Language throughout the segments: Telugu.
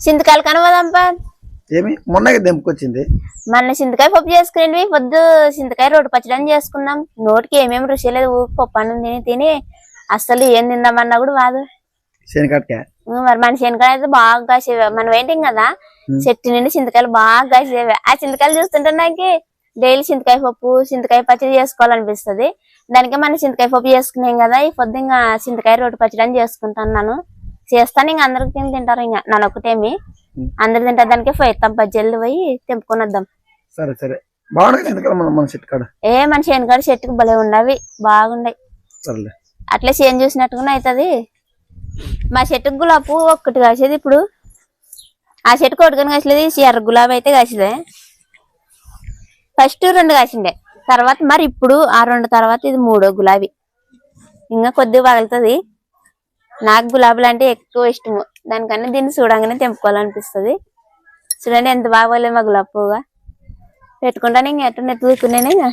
చింతకాయలు కనవదంపా ఏమి? మొన్నగా దెంపుకొచ్చింది మన చింతకాయ పప్పు చేసుకునేవి పొద్దు చింతకాయ రోడ్డు పచ్చడి చేసుకున్నాం. నోటికి ఏమేమి రుచి లేదు పప్పు అన్నం తిని తిని అస్సలు ఏం తిందామన్నా కూడా బాదు శనికట్క ఉం, మరి మన శనకాయ అయితే బాగా కాసేవి. మనం ఏంటి కదా చెట్టు నుండి చింతకాయలు బాగా కాసేవి. ఆ చింతకాయలు చూస్తుంటే నాకు డైలీ చింతకాయ పప్పు చింతకాయ పచ్చడి చేసుకోవాలనిపిస్తది. దానికి మన చింతకాయ పప్పు చేసుకున్నాం కదా ఈ పొద్దు ఇంకా చింతకాయ రోడ్డు పచ్చడి అని చేసుకుంటున్నాను చేస్తాను ఇంకా అందరికి తిని తింటారు. ఇంకా నన్ను ఒకటేమి అందరు తింటారు దానికి పోయిస్తాం బజ్జీలు పోయి తెంపుకొని వద్దాం సరే. సరే ఏ మన శనకాడ చెట్టుకు భలే ఉండవి. బాగుండయి. సరేలే. అట్లా చేను చూసినట్టుగా అవుతుంది మా చెట్టుకు గులాబీ ఒక్కటి కాసేది ఇప్పుడు. ఆ చెట్టు కొట్టుకొని కాసలేదు ఎర్ర గులాబీ అయితే కాసేదే. ఫస్ట్ రెండు కాసిండే. తర్వాత మరి ఇప్పుడు ఆ రెండు తర్వాత ఇది మూడో గులాబీ. ఇంకా కొద్దిగా పగులుతుంది. నాకు గులాబీలు అంటే ఎక్కువ ఇష్టము. దానికన్నా దీన్ని చూడంగానే తెంపుకోవాలనిపిస్తుంది. చూడండి ఎంత బాగోలేదు మా గులాబీ పువ్వుగా పెట్టుకుంటాను ఇంక ఎట్ట నెత్తుకున్నానే ఇంకా.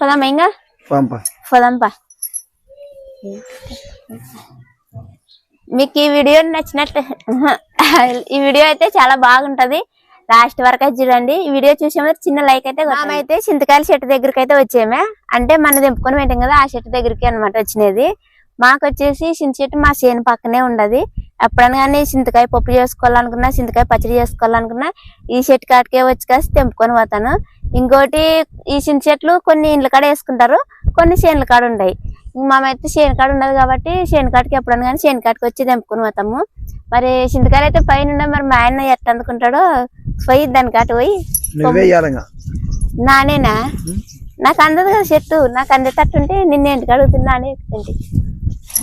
పోదామా ఇంకా? పోదాంపా. మీకు ఈ వీడియో నచ్చినట్టు ఈ వీడియో అయితే చాలా బాగుంటది. లాస్ట్ వరకు అయితే చూడండి. ఈ వీడియో చూసే చిన్న లైక్ అయితే అయితే చింతకాయల చెట్టు దగ్గరికి అయితే వచ్చామే. అంటే మన దింపుకొని పెట్టాం కదా ఆ చెట్టు దగ్గరికి అనమాట వచ్చినది. మాకు వచ్చేసి చింత చెట్టు మా చేను పక్కనే ఉండదు. ఎప్పుడైనా కానీ చింతకాయ పప్పు చేసుకోవాలనుకున్నా చింతకాయ పచ్చడి చేసుకోవాలనుకున్నా ఈ చెట్టు కాటికే వచ్చి కాసి తెంపుకొని పోతాను. ఇంకోటి ఈ చింత చెట్లు కొన్ని ఇండ్ల కాడ వేసుకుంటారు కొన్ని చేనుల కాడ ఉంటాయి మామైతే చేను కాడ ఉండదు కాబట్టి చేను కాడికి ఎప్పుడైనా కానీ చేను కాడికి వచ్చి తెంపుకొని పోతాము. మరి చింతకాయలు అయితే పైన ఉన్నాయి మరి మా ఆయన ఎట్ట అందుకుంటాడో పోయి దాని కాటు పోయి నువ్వే నానేనా? నాకు అందదు కదా చెట్టు. నాకు అందేటట్టుంటే నిన్న ఇంటికి అడుగుతున్నా అని ఏంటి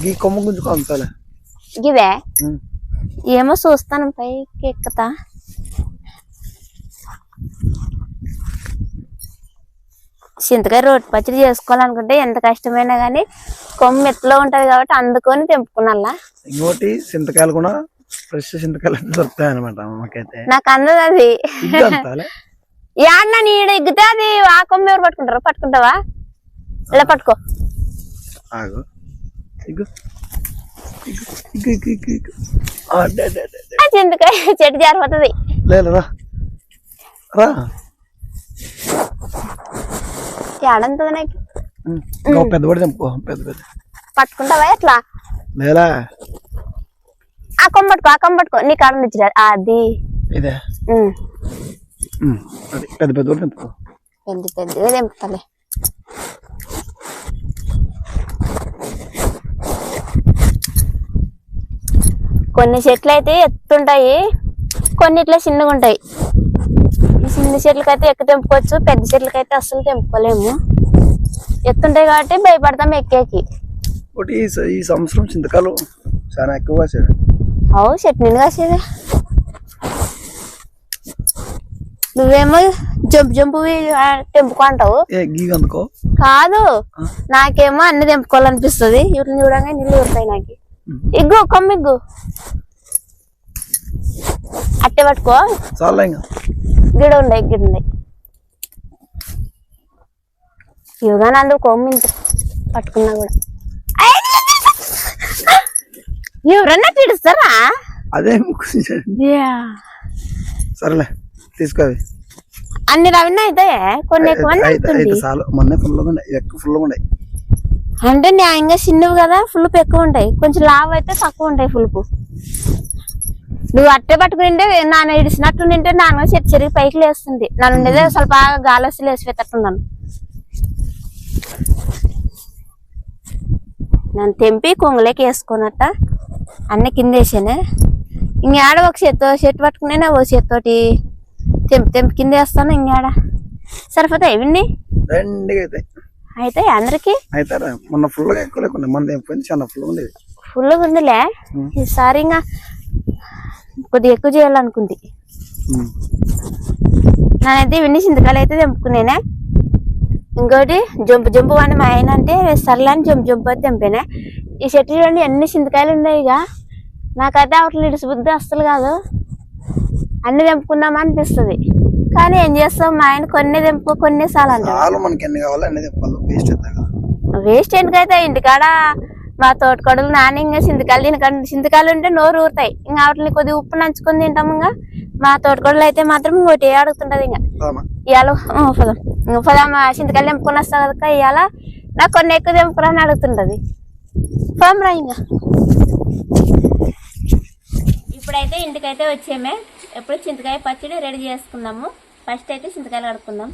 ఈ కొమ్మ గుంజుకో అంతాలే. ఇవే? ఉమ్. ఏమో చూస్తాను పైకి ఎక్కుతా. చింతకాయ రోటి పచ్చడి చేసుకోవాలనుకుంటే ఎంత కష్టమైనా కానీ కొమ్మ ఎత్తులో ఉంటది కాబట్టి అందుకొని తెంపుకున్నల్లా ఇంకోటి చింతకాయలు కూడా ఫ్రెష్ చింతకాయలు దొరుకుతాయి అనమాట మాకైతే నాకు అందదు అది ఇది అంతాలే యాడ్ నా నీడ ఎగ్గితే అది ఆ కొమ్మ ఎవరు పట్టుకుంటారు? పట్టుకుంటావా? ఇలా పట్టుకో. ఆగు. ఇగ్గు చింతకాయ చెట్టు జారిపోతుంది. లేదు రా. ఏడంతది నాకు. పెద్ద పెద్ద పట్టుకుంటావా ఎట్లా? లేదా ఆ కొమ్మ పట్టుకో ఆ కొమ్మ పట్టుకో నీ కాడ నుంచి అది. ఇదే. పెద్ద పెద్ద పెద్ద తెంపుతాలే. కొన్ని చెట్లు అయితే ఎత్తుంటాయి కొన్ని ఇట్లా చిన్నగా ఉంటాయి ఈ చిన్న చెట్లకైతే ఎక్కువ తెంపుకోవచ్చు పెద్ద చెట్లకైతే అస్సలు తెంపుకోలేము. ఎత్తుంటాయి కాబట్టి భయపడతాం ఎక్కేకి. ఒకటి ఈ సంవత్సరం చింతకాయలు చాలా ఎక్కువ కాసాడు అవు చెట్టు నిండు కాసేదే. నువ్వేమో జంపు జంపు తెంపుకో అంటావు. ఏ గీగ అందుకో కాదు. నాకేమో అన్ని తెంపుకోవాలనిపిస్తుంది. వీటిని చూడంగా నీళ్ళు ఊరుతాయి నాకు. ఇగ్గు కొమ్మిగ్గు అట్టే పట్టుకో. చాలా గిడ ఉండే గిడ ఉండే. ఇవిగా నందు కొమ్మి ఇంత పట్టుకున్నా కూడా. ఎవరన్నా తీస్తారా అదే సరేలే తీసుకోవి. అన్ని రవిన అయితే. కొన్ని ఫుల్ ఫుల్ అంటే న్యాయంగా చిన్నవి కదా ఫుల్ ఎక్కువ ఉంటాయి. కొంచెం లావ్ అయితే తక్కువ ఉంటాయి ఫుల్ నువ్వు అట్టే పట్టుకుని నాన్న ఇడిసినట్టు నింటే నాన్న చెట్టు చెరిగి పైకి లేస్తుంది. నన్ను ఉండేదే స్వల్ప గాలసి లేసిపోతున్నాను నన్ను తెంపి కొంగులేకి వేసుకున్నట్ట అన్ని కింద వేసానే. ఇంకాడ ఒక చేత్తో చెట్టు పట్టుకునే ఓ చేత్తోటి తెంపి తెంపి కింద వేస్తాను ఇంకాడ సరిపోతాయి ఇవన్నీ? అయితే అందరికి? మొన్న ఉండేది. ఫుల్ ఉందిలే. ఈసారి ఇంకా కొద్దిగా ఎక్కువ చేయాలనుకుంది. నేనైతే ఇవన్నీ చింతకాయలు అయితే తెంపుకునేనే. ఇంకోటి జంపు జంపు అని మా ఆయన అంటే సర్లే అని జంపు జంపు అయితే తెంపానే. ఈ చెట్టు చూడండి ఎన్ని చింతకాయలు ఉన్నాయి ఇక. నాకైతే అవట్లు ఇడిసి బుద్ధి అస్సలు కాదు. అన్ని తెంపుకుందామా అనిపిస్తుంది. కానీ ఏం చేస్తాం మా ఆయన కొన్ని తెంపు కొన్ని సార్లు మనకి ఎన్ని కావాలో అన్ని తెప్పాలి వేస్ట్ ఎందుకైతే? ఇంటికాడ మా తోటకోడలు నాన్న ఇంకా సింతకాయలు తినకండి. సింతకాయలు ఉంటే నోరు ఊరుతాయి. ఇంకా వాటిని కొద్దిగా ఉప్పు నంచుకొని తింటాము ఇంకా. మా తోటకోడలు అయితే మాత్రం ఇంకోటి అడుగుతుంటది ఇంకా. ఇవాళ పదం. ఇంకా పదం చింతకాయలు తెంపుకొని వస్తా కదా ఇవాళ నాకు కొన్ని ఎక్కువ తెంపుకురా అని అడుగుతుంటది. రా ఇంకా ఇప్పుడైతే ఇంటికైతే వచ్చామే. ఎప్పుడు చింతకాయ పచ్చడి రెడీ చేసుకుందాము. ఫస్ట్ అయితే చింతకాయలు కడుక్కుందాం.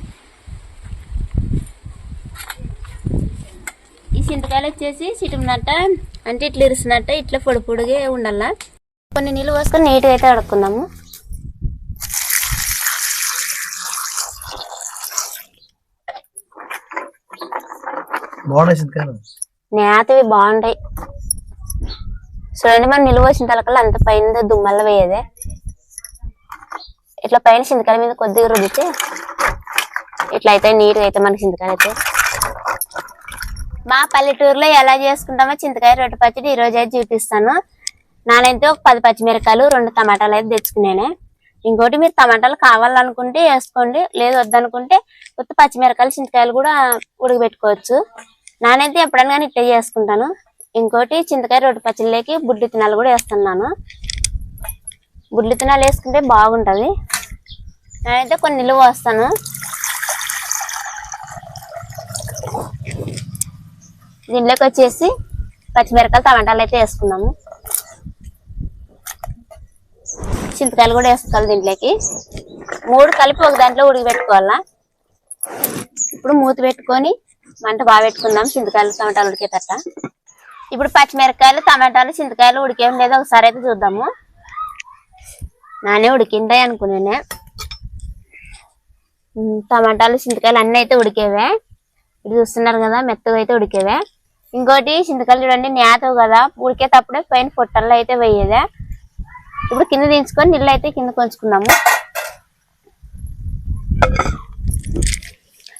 ఈ చింతకాయలు వచ్చేసి చిటుమునట్ట అంటే ఇట్లా ఇరిసినట్ట ఇట్లా పొడి పొడిగా ఉండాల. కొన్ని నీళ్ళు పోసుకొని నీట్గా అయితే కడుక్కుందాము. బాగున్నాయి చింతకాయలు? నేతవి బాగుంటాయి. చూడండి మనం నిలువ వచ్చిన తలకల్లా అంత పైన దుమ్మల్ల వేయదే. ఇట్లా పైన చింతకాయ మీద కొద్దిగా రుద్దితే ఇట్లా అయితే నీట్గా అయితే మనకి చింతకాయ అయితే. మా పల్లెటూరులో ఎలా చేసుకుంటామో చింతకాయ రొట్టె పచ్చడి ఈ రోజు అయితే చూపిస్తాను. నానైతే ఒక పది పచ్చిమిరకాయలు రెండు టమాటాలు అయితే తెచ్చుకునేనే ఇంకోటి మీరు టమాటాలు కావాలనుకుంటే వేసుకోండి లేదు వద్దనుకుంటే కొత్త పచ్చిమిరకాయలు చింతకాయలు కూడా ఉడకబెట్టుకోవచ్చు. నానైతే ఎప్పుడైనా కానీ ఇట్లా చేసుకుంటాను. ఇంకోటి చింతకాయ రొట్టె పచ్చళ్ళకి బుడ్డి తినాలు కూడా వేస్తున్నాను. బుడ్డి తినాలు వేసుకుంటే బాగుంటుంది. నేనైతే కొన్ని నిలువ వస్తాను దీంట్లోకి వచ్చేసి పచ్చిమిరకాయలు టమాటాలు అయితే వేసుకున్నాము చింతకాయలు కూడా వేసుకోవాలి దీంట్లోకి. మూడు కలిపి ఒక దాంట్లో ఉడికి పెట్టుకోవాలా ఇప్పుడు మూత పెట్టుకొని మంట బాగా పెట్టుకుందాం. చింతకాయలు టమాటాలు ఉడికేటట్ట ఇప్పుడు పచ్చిమిరకాయలు టమాటాలు చింతకాయలు ఉడికేం లేదు ఒకసారి అయితే చూద్దాము. నానే ఉడికిందే అనుకునే టమాటాలు చింతకాయలు అన్నీ అయితే ఉడికేవే. ఇది చూస్తున్నారు కదా మెత్తగా అయితే ఉడికేవే. ఇంకోటి చింతకాయలు చూడండి నేతవు కదా. ఉడికేటప్పుడే పైన పొట్టల్లో అయితే వేయేదే ఇప్పుడు కింద దించుకొని నీళ్ళు అయితే కింద కొంచుకున్నాము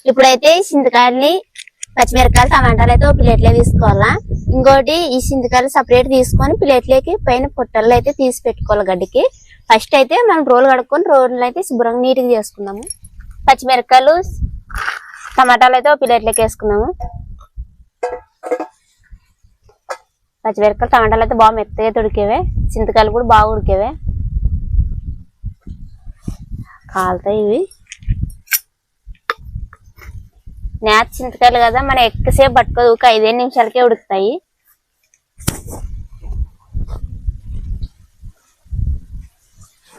ఇప్పుడైతే చింతకాయల్ని పచ్చిమిరకాయలు టమాటాలు అయితే ఒక ప్లేట్లో తీసుకోవాలా. ఇంకోటి ఈ చింతకాయలు సపరేట్ తీసుకొని ప్లేట్లోకి పైన పొట్టల్లో అయితే తీసి పెట్టుకోవాలి గడ్డికి. ఫస్ట్ అయితే మనం రోలు కడుక్కొని రోలు అయితే శుభ్రంగా నీట్గా చేసుకుందాము. పచ్చిమిరకాయలు టమాటాలు అయితే ఒక ప్లేట్లోకి వేసుకున్నాము పచ్చిమిరకాయలు టమాటాలు అయితే బాగా మెత్తగా అయితే ఉడికేవే. చింతకాయలు కూడా బాగా ఉడికేవే. కాలుతాయి ఇవి. నేత చింతకాయలు కదా మనం ఎక్కువసేపు పట్టుకోదు ఒక ఐదేడు నిమిషాలకే ఉడుకుతాయి.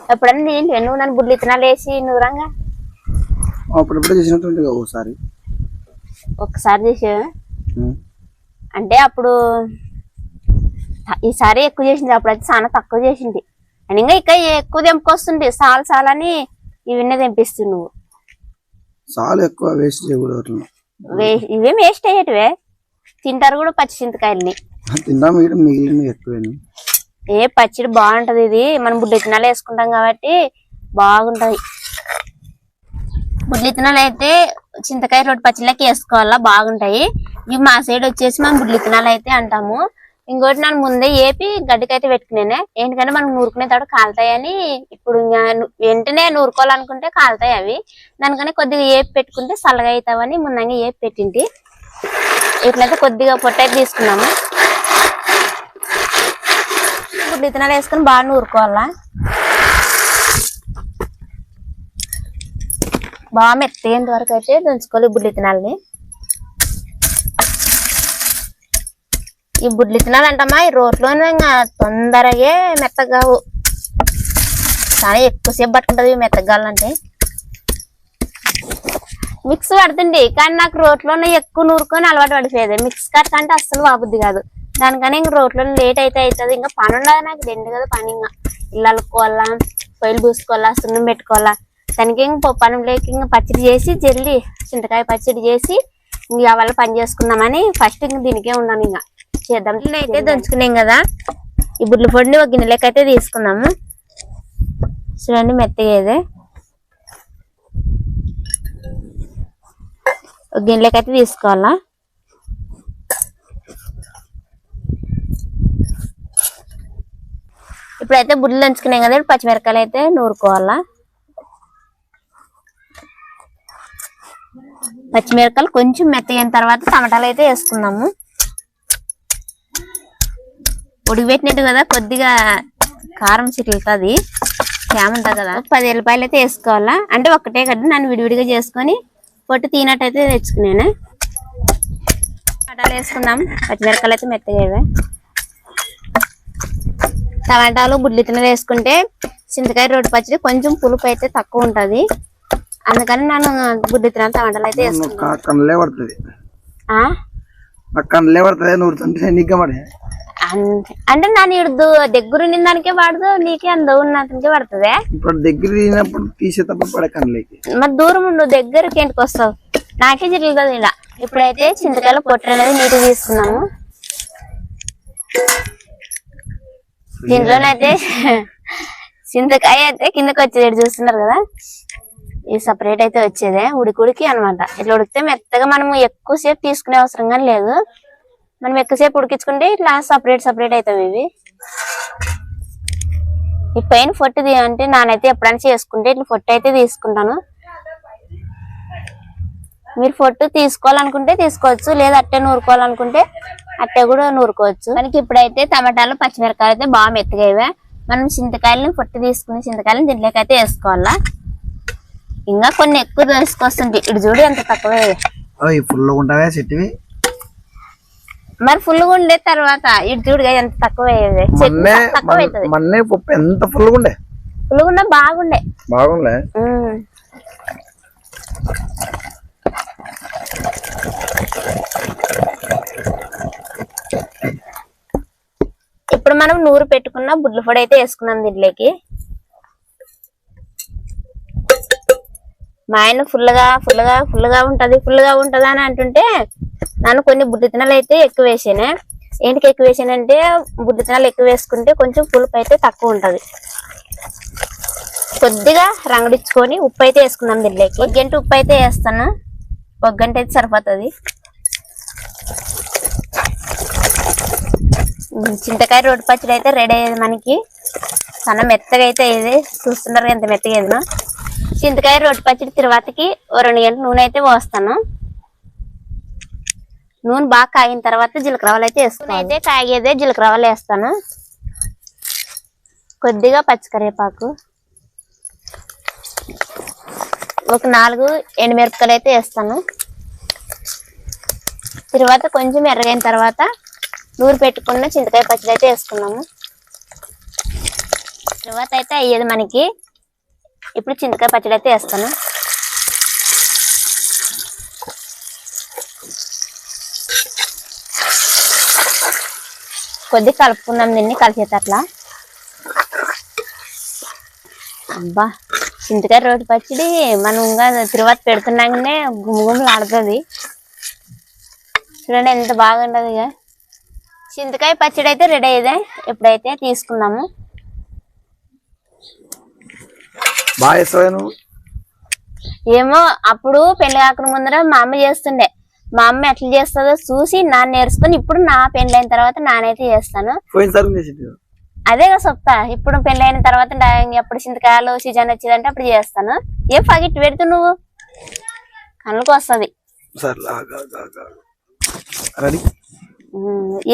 ఎప్పుడన్నా ఏంటి నువ్వు నన్ను బుడ్లు ఇత్తనాలు వేసి నూరంగా అప్పుడప్పుడు ఒకసారి ఒక్కసారి చేసేవా అంటే అప్పుడు ఈసారి ఎక్కువ చేసింది అప్పుడైతే చాలా తక్కువ చేసింది. అని ఇంకా ఇంకా ఎక్కువ తెంపుకొస్తుంది సాల్ సాలని ఇవన్నీ తెంపిస్తుంది నువ్వు. చాలా ఎక్కువ వేస్ట్ చేయకూడదు ఇవేం వేస్ట్ అయ్యేటివే. తింటారు కూడా పచ్చి చింతకాయల్ని. మిగిలిన ఏ పచ్చడి బాగుంటది ఇది. మనం బుడ్డి విత్తనాలు వేసుకుంటాం కాబట్టి బాగుంటది. బుడ్డి విత్తనాలు అయితే చింతకాయ రోడ్డు పచ్చళ్ళకి వేసుకోవాలా బాగుంటాయి. ఇవి మా సైడ్ వచ్చేసి మనం బుడ్డి విత్తనాలు అయితే అంటాము. ఇంకోటి నన్ను ముందే ఏపి గడ్డికైతే పెట్టుకునే ఏంటంటే మనం నూరుకునే తర్వాత కాలుతాయని ఇప్పుడు ఇంకా వెంటనే నూరుకోవాలనుకుంటే కాలుతాయి అవి. దానికని కొద్దిగా ఏపి పెట్టుకుంటే చల్లగా అవుతావని ముందంగా ఏపి పెట్టింది ఇట్లయితే కొద్దిగా పొట్ట అయితే తీసుకున్నాము. ఇప్పుడు విత్తనాలు వేసుకొని బాగా నూరుకోవాలా? బాగా మెత్తేంత వరకు అయితే దంచుకోవాలి ఇప్పుడు బుడ్డి ఈ బుడ్లు విత్తనాలు ఈ రోట్లోనే ఇంకా తొందరగా మెత్తగా కావు చాలా ఎక్కువసేపు పట్టుకుంటుంది ఇవి మెత్తగాలంటే మిక్స్ పడుతుంది కానీ నాకు రోట్లోనే ఎక్కువ నూరుకొని అలవాటు పడిపోయేది. మిక్స్ కట్ అంటే అస్సలు బాబుద్ది కాదు. దానికని ఇంక రోట్లో లేట్ అయితే అవుతుంది ఇంకా పని ఉండదు నాకు రెండు కదా పని ఇంకా. ఇల్లు అలుక్కోవాలా పొయ్యిలు పూసుకోవాలా సున్నం పెట్టుకోవాలా. దానికి ఇంక పని లేక ఇంకా పచ్చడి చేసి జల్లి చింతకాయ పచ్చడి చేసి ఇంక వాళ్ళ పని చేసుకుందామని ఫస్ట్ ఇంక దీనికే ఉన్నాను ఇంకా. చేద్దాం. అయితే దంచుకున్నాం కదా. ఈ బుడ్ల పొడిని ఒక గిన్నెలోకి అయితే తీసుకుందాము చూడండి మెత్తగా ఇది ఒక గిన్నెలోకి అయితే తీసుకోవాలా? ఇప్పుడైతే బుడ్లు దంచుకున్నాం కదా ఇప్పుడు పచ్చిమిరకాయలు అయితే నూరుకోవాలా? పచ్చిమిరకాయలు కొంచెం మెత్తగిన తర్వాత టమాటాలు అయితే వేసుకుందాము. ఉడికిపెట్టినట్టు కదా కొద్దిగా కారం చిట్లుతుంది. ఉంటుంది కదా పది ఎల్లిపాయలు అయితే వేసుకోవాలా? అంటే ఒక్కటే కదా నన్ను విడివిడిగా చేసుకొని పొట్టు తీనట్టయితే తెచ్చుకున్నాను టమాటాలు వేసుకుందాం. పచ్చిమిరపకాయలు అయితే మెత్తగా ఇవే. టమాటాలు బుడ్లితనలు వేసుకుంటే చింతకాయ రోడ్డు పచ్చడి కొంచెం పులుపు అయితే తక్కువ ఉంటది. అందుకని నేను బుడ్లితనాలు టమాటాలు అయితే వేసుకున్నాను. కళ్ళే పడుతుంది కళ్ళే పడుతుంది తండ్రి నీకే పడే. అంటే నన్ను ఇడు దగ్గర ఉన్న దానికే పడదు నీకే అంత ఉన్నదానికే పడుతుంది ఇప్పుడు దగ్గర తీసినప్పుడు తీసేటప్పుడు పడే కళ్ళకి మరి దూరం ఉండు దగ్గరికి ఇంటికి వస్తావు? నాకే జరుగుతుంది ఇలా. ఇప్పుడైతే చింతకాయలు పొట్టు అనేది నీటి తీసుకున్నాము. దీంట్లోనైతే చింతకాయ అయితే కిందకి వచ్చేది చూస్తున్నారు కదా? ఇది సపరేట్ అయితే వచ్చేదే ఉడికి ఉడికి అనమాట ఇట్లా ఉడికితే మెత్తగా మనం ఎక్కువసేపు తీసుకునే అవసరం కానీ లేదు. మనం ఎక్కువసేపు ఉడికించుకుంటే ఇట్లా సపరేట్ సపరేట్ అవుతాయి ఇవి. ఈ పైన పొట్టు అంటే నానైతే ఎప్పుడైనా చేసుకుంటే ఇట్లా పొట్టు అయితే తీసుకుంటాను. మీరు పొట్టు తీసుకోవాలనుకుంటే తీసుకోవచ్చు లేదా అట్టే నూరుకోవాలనుకుంటే అట్టే కూడా నూరుకోవచ్చు. మనకి ఇప్పుడైతే టమాటాలు పచ్చిమిరకాయలు అయితే బాగా మెత్తగా ఇవే మనం చింతకాయలని పొట్టు తీసుకుని చింతకాయలని దీంట్లోకి అయితే వేసుకోవాలా? ఇంకా కొన్ని ఎక్కువ తీసుకొస్తుంది ఇటు చూడు ఎంత తక్కువ ఫుల్ ఉంటావా చెట్టువి. మరి ఫుల్గా ఉండే తర్వాత ఇటు చూడు ఎంత తక్కువ మొన్నే తక్కువ అవుతుంది. మొన్నే పప్పు ఎంత ఫుల్ ఉండే? ఫుల్గా ఉన్నా బాగుండే. బాగుండే. ఇప్పుడు మనం నూరు పెట్టుకున్న బుడ్ల పొడి అయితే వేసుకున్నాం దీంట్లోకి. మా ఆయన ఫుల్గా ఫుల్గా ఫుల్గా ఉంటది ఫుల్గా ఉంటది అని అంటుంటే నన్ను కొన్ని బుడ్డి తినాలు అయితే ఎక్కువ వేసాను. ఏంటికి ఎక్కువ వేసానంటే బుడ్డి తినాలు ఎక్కువ వేసుకుంటే కొంచెం పులుపు అయితే తక్కువ ఉంటుంది. కొద్దిగా రంగడిచ్చుకొని ఉప్పు అయితే వేసుకుందాం దీంట్లోకి ఒక గంట ఉప్పు అయితే వేస్తాను. ఒక గంట అయితే సరిపోతుంది. చింతకాయ రోడ్డు పచ్చడి అయితే రెడీ అయ్యేది మనకి. చాలా మెత్తగా అయితే అయ్యేది. చూస్తున్నారు ఎంత మెత్తగా ఏదినో చింతకాయ రోడ్డు పచ్చడి తర్వాతకి ఓ రెండు గంటల నూనె అయితే పోస్తాను. నూనె బాగా కాగిన తర్వాత జీలకర్రవలు అయితే వేస్తాను. అయితే కాగేదే జీలకర్ర వేస్తాను. కొద్దిగా పచ్చికరివేపాకు. ఒక నాలుగు ఎండుమిరపకాయలు అయితే వేస్తాను. తర్వాత కొంచెం ఎర్రగైన తర్వాత నూరు పెట్టుకున్న చింతకాయ పచ్చడి అయితే వేసుకున్నాము. తర్వాత అయితే అయ్యేది మనకి ఇప్పుడు చింతకాయ పచ్చడి అయితే వేస్తాను. కొద్దిగా కలుపుకుందాం దీన్ని కలిసేటట్లా. అబ్బా చింతకాయ రోటి పచ్చడి మనం ఇంకా తిరువాత పెడుతున్నాగానే గుమ్ముగుమ్ములు ఆడుతుంది. చూడండి ఎంత బాగుంటది ఇక. చింతకాయ పచ్చడి అయితే రెడీ అయ్యేదే ఎప్పుడైతే తీసుకున్నాము ఏమో అప్పుడు పెళ్ళి కాకుండా ముందర మా అమ్మ చేస్తుండే. మా అమ్మ ఎట్లా చేస్తుందో చూసి నాన్న నేర్చుకుని ఇప్పుడు నా పెళ్ళైన తర్వాత నానైతే చేస్తాను. అదే కదా చెప్తా ఇప్పుడు పెళ్ళైన తర్వాత ఎప్పుడు చింతకాయలు సీజన్ వచ్చిందంటే అప్పుడు చేస్తాను. ఏం పగిట్టి పెడుతు నువ్వు? కళ్ళకు వస్తుంది.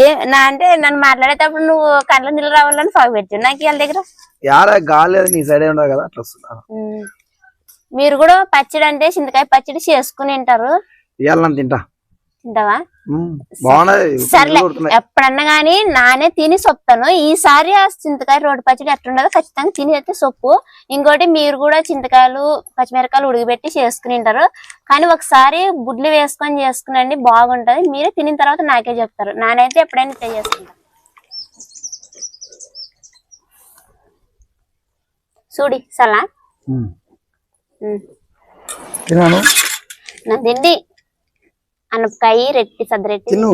ఏ నా అంటే నన్ను మాట్లాడేటప్పుడు నువ్వు కళ్ళ నీళ్ళు రావాలని పగ పెట్టు నాకు వాళ్ళ దగ్గర? యారా గాలి అది నీ సైడే ఉండదు కదా అట్లా వస్తున్నా. ఉమ్. మీరు కూడా పచ్చడి అంటే చింతకాయ పచ్చడి చేసుకుని తింటారు. ఇవాళ తింటా. తింటావా? సర్లే. ఎప్పుడన్నా గానీ నానే తిని సొప్తాను. ఈసారి ఆ చింతకాయ రోడ్డు పచ్చడి ఎట్లుండదో ఖచ్చితంగా తిని అయితే సొప్పు. ఇంకోటి మీరు కూడా చింతకాయలు పచ్చిమిరకాయలు ఉడికిపెట్టి చేసుకుని తింటారు. కానీ ఒకసారి బుడ్లు వేసుకొని చేసుకునండి బాగుంటది. మీరే తినిన తర్వాత నాకే చెప్తారు. నానైతే ఎప్పుడైనా ట్రై చేసుకుంటా. చూడి సలా. తిన్నాను. నా తిండి. అనపకాయ రెట్టి సద్దరెట్టి తిను.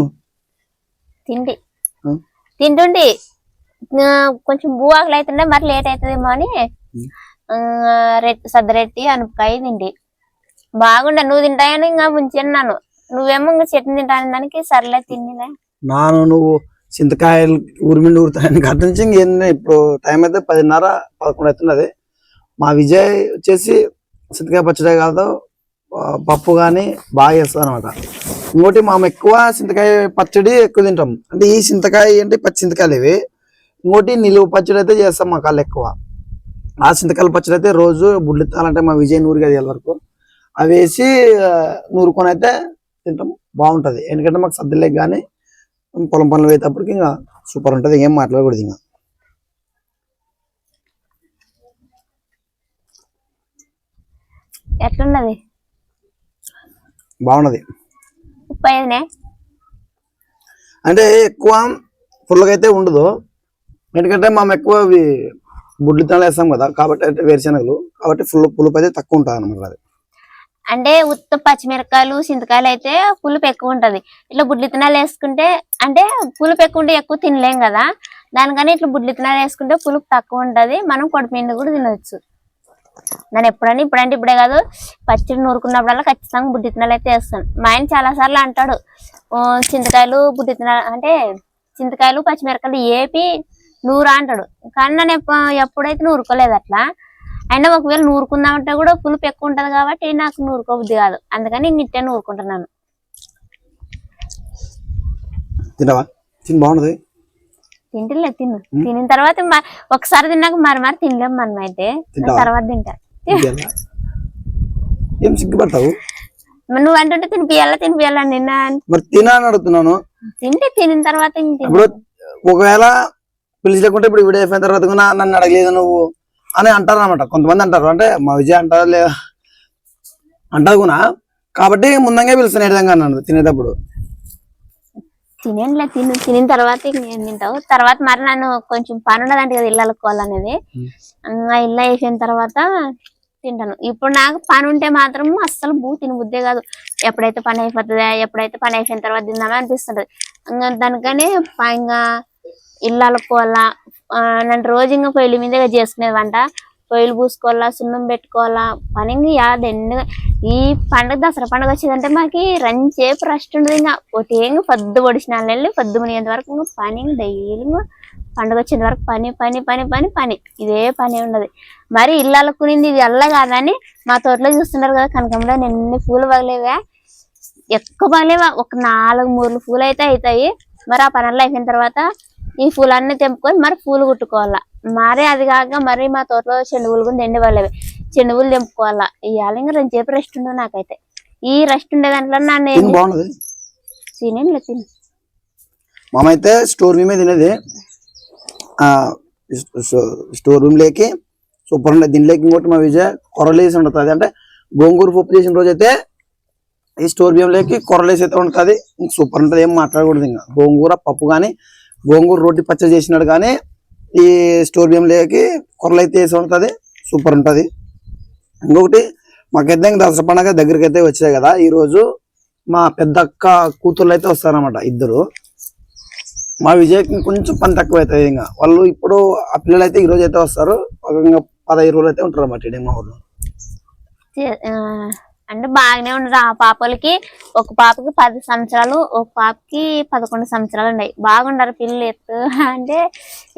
తిండి. తింటుండి కొంచెం భూ ఆకలి అవుతుండే మరి లేట్ అవుతుందేమో అని ఆ, రెట్ సద్దరెట్టి అనపకాయ తిండి బాగుండే నువ్వు తింటాయని ఇంకా ముంచున్నాను నువ్వేమో ఇంకా చట్నీ తింటాను దానికి సర్లే తిండిలే నాను నువ్వు చింతకాయలు ఊరిమిండి ఊరుతాయని గత నుంచి ఇంకేంది ఇప్పుడు టైం అయితే పదిన్నర పదకొండు అవుతున్నది. మా విజయ్ వచ్చేసి చింతకాయ పచ్చడే కాదు పప్పు కానీ బాగా చేస్తుంది అనమాట ఇంకోటి మనం ఎక్కువ చింతకాయ పచ్చడి ఎక్కువ తింటాం. అంటే ఈ చింతకాయ అంటే పచ్చి చింతకాయలు ఇవి. ఇంకోటి నిలువ పచ్చడి అయితే చేస్తాం మా కాళ్ళు ఎక్కువ. ఆ చింతకాయల పచ్చడి అయితే రోజు బుడ్లిత్తాలంటే మా విజయ్ నూరు గది వరకు. అవి వేసి నూరుకొని అయితే తింటాం. బాగుంటుంది. ఎందుకంటే మాకు సర్దిలేక కానీ పొలం పనులు పోయేటప్పటికి ఇంకా సూపర్ ఉంటుంది. ఏం మాట్లాడకూడదు ఇంకా. ఎట్లున్నది? బాగున్నది. అంటే ఎక్కువ పుల్లగా అయితే ఉండదు. ఎందుకంటే మనం ఎక్కువ అవి బుడ్లి తినాలు వేస్తాం కదా కాబట్టి అంటే వేరుశనగలు కాబట్టి ఫుల్ పులుపు అయితే తక్కువ ఉంటుంది అనమాట అది. అంటే ఉత్త పచ్చిమిరకాయలు చింతకాయలు అయితే పులుపు ఎక్కువ ఉంటది. ఇట్లా బుడ్లి తినాలు వేసుకుంటే అంటే పులుపు ఎక్కువ ఉంటే ఎక్కువ తినలేం కదా. దానికని ఇట్లా బుడ్లి తినాలు వేసుకుంటే పులుపు తక్కువ ఉంటది. మనం పొడిపిండి కూడా తినవచ్చు నేను ఎప్పుడని ఇప్పుడంటే ఇప్పుడే కాదు పచ్చడి నూరుకున్నప్పుడల్లా ఖచ్చితంగా బుద్ధి తినాలు అయితే వేస్తాను మా ఆయన చాలా సార్లు అంటాడు చింతకాయలు బుద్ధి తినాలు అంటే చింతకాయలు పచ్చిమిరకాయలు ఏపి నూరా అంటాడు. కానీ నేను ఎప్పుడైతే నూరుకోలేదు అట్లా అయినా ఒకవేళ నూరుకుందామంటే కూడా పులుపు ఎక్కువ ఉంటది కాబట్టి నాకు నూరుకోబుద్ది కాదు. అందుకని నిట్టే నూరుకుంటున్నాను. తినవా తిని బాగుంటుంది తింటలే తిను. తినిన తర్వాత ఒకసారి తిన్నాక మరి మరి తినలేం మనం అయితే? తర్వాత తింటా? ఏం సిగ్గుపడతావు? నువ్వు అంటుంటే తినిపియాలా తినిపియాలా నిన్న మరి తినా అని అడుగుతున్నాను. తింటే తినిన తర్వాత. ఇప్పుడు ఒకవేళ పిలిచలేకుంటే ఇప్పుడు వీడియో అయిపోయిన తర్వాత నన్ను అడగలేదు నువ్వు అని అంటారు అనమాట కొంతమంది అంటారు. అంటే మా విజయ్ అంటారా లేదా అంటారు కూడా. కాబట్టి ముందంగా పిలుస్తాను ఏ విధంగా అన్నాను తినేటప్పుడు? తినేనులే తిను తినిన తర్వాత ఇంకేం తింటావు? తర్వాత మరి నన్ను కొంచెం పని ఉండదంటే కదా ఇల్లు అలుకోవాలనేది ఆ ఇల్లు అయిపోయిన తర్వాత తింటాను. ఇప్పుడు నాకు పని ఉంటే మాత్రం అస్సలు బూ తినబుద్దే కాదు. ఎప్పుడైతే పని అయిపోతుందా ఎప్పుడైతే పని అయిపోయిన తర్వాత తిందామా అనిపిస్తుంటది. ఇంకా దానికని ఇంకా ఇల్లు అలుకోవాలా నన్ను రోజు ఇంకా పొయ్యిల మీదే చేసుకునేది వంట. పొయ్యిలు పూసుకోవాలా సున్నం పెట్టుకోవాలా పని యాదు ఎండు ఈ పండుగ దసరా పండుగ వచ్చిందంటే మాకు రంచేపు రెస్ట్ ఉండదు ఇంకా. ఒకటి ఇంకా పొద్దు పొడిచిన వెళ్ళి పొద్దు మునిగేంత వరకు ఇంకా పని డైలీ పండుగ వచ్చేంత వరకు పని పని పని పని పని. ఇదే పని ఉండదు. మరి ఇల్లు అల్లుకునింది ఇది అల్ల కాదని మా తోటలో చూస్తున్నారు కదా కనకంలో ఎన్ని పూలు పగలేవా? ఎక్కువ పగలేవా? ఒక నాలుగు మూడు పూలు అయితే అవుతాయి మరి ఆ పనుల్లో అయిపోయిన తర్వాత ఈ పూలన్నీ తెంపుకొని మరి పూలు కుట్టుకోవాలా. మరి అది కాక మరి మా తోటలో చెండువులు కూడా ఎండి పగలేవి చెండువులు తెంపుకోవాలా. ఇవాళ ఇంకా రెండు చేపు రెస్ట్ ఉండదు నాకైతే. ఈ రెస్ట్ ఉండే దాంట్లో నన్ను తిని బాగున్నది తినేం తిను. మామ అయితే స్టోర్ రూమే తినేది. స్టోర్ రూమ్ లేకి సూపర్ ఉండేది దీనిలోకి ఇంకోటి మా విజయ్ కొరలేసి ఉంటుంది అంటే గోంగూర పప్పు చేసిన రోజు అయితే ఈ స్టోర్ బియ్యం లేకి కొరలేసి అయితే ఉంటుంది సూపర్ ఉంటుంది. ఏం మాట్లాడకూడదు ఇంకా. గోంగూర పప్పు కానీ గోంగూర రోటి పచ్చడి చేసినాడు కానీ ఈ స్టోర్ బియ్యం లేకి కొరలు అయితే వేసి ఉంటుంది సూపర్ ఉంటుంది. ఇంకొకటి మాకైతే ఇంకా దసరా పండగ దగ్గరికి అయితే వచ్చాయి కదా ఈ రోజు మా పెద్దక్క కూతుర్లు అయితే వస్తారన్నమాట ఇద్దరు. మా విజయ్కి కొంచెం పని తక్కువ అవుతుంది ఇంకా. వాళ్ళు ఇప్పుడు ఆ పిల్లలు అయితే ఈ రోజు అయితే వస్తారు ఒక ఇంకా పదహైదు రోజులు అయితే ఉంటారు అన్నమాట మా ఊర్లో. అంటే బాగానే ఉండరు ఆ పాపలకి ఒక పాపకి పది సంవత్సరాలు ఒక పాపకి పదకొండు సంవత్సరాలు ఉన్నాయి. బాగుండరు పిల్లలు ఎత్తు. అంటే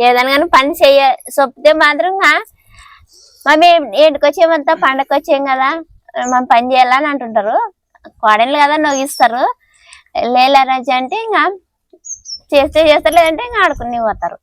ఏదైనా కానీ పని చెయ్య చెప్తే మాత్రం ఇంకా మరి ఎండుకొచ్చేమంతా పండగ వచ్చేం కదా మనం పని చేయాలని అంటుంటారు. కోడళ్ళు కదా నొగిస్తారు. లేలరాజు అంటే ఇంకా చేస్తే చేస్తారు లేదంటే ఇంకా ఆడుకుని పోతారు.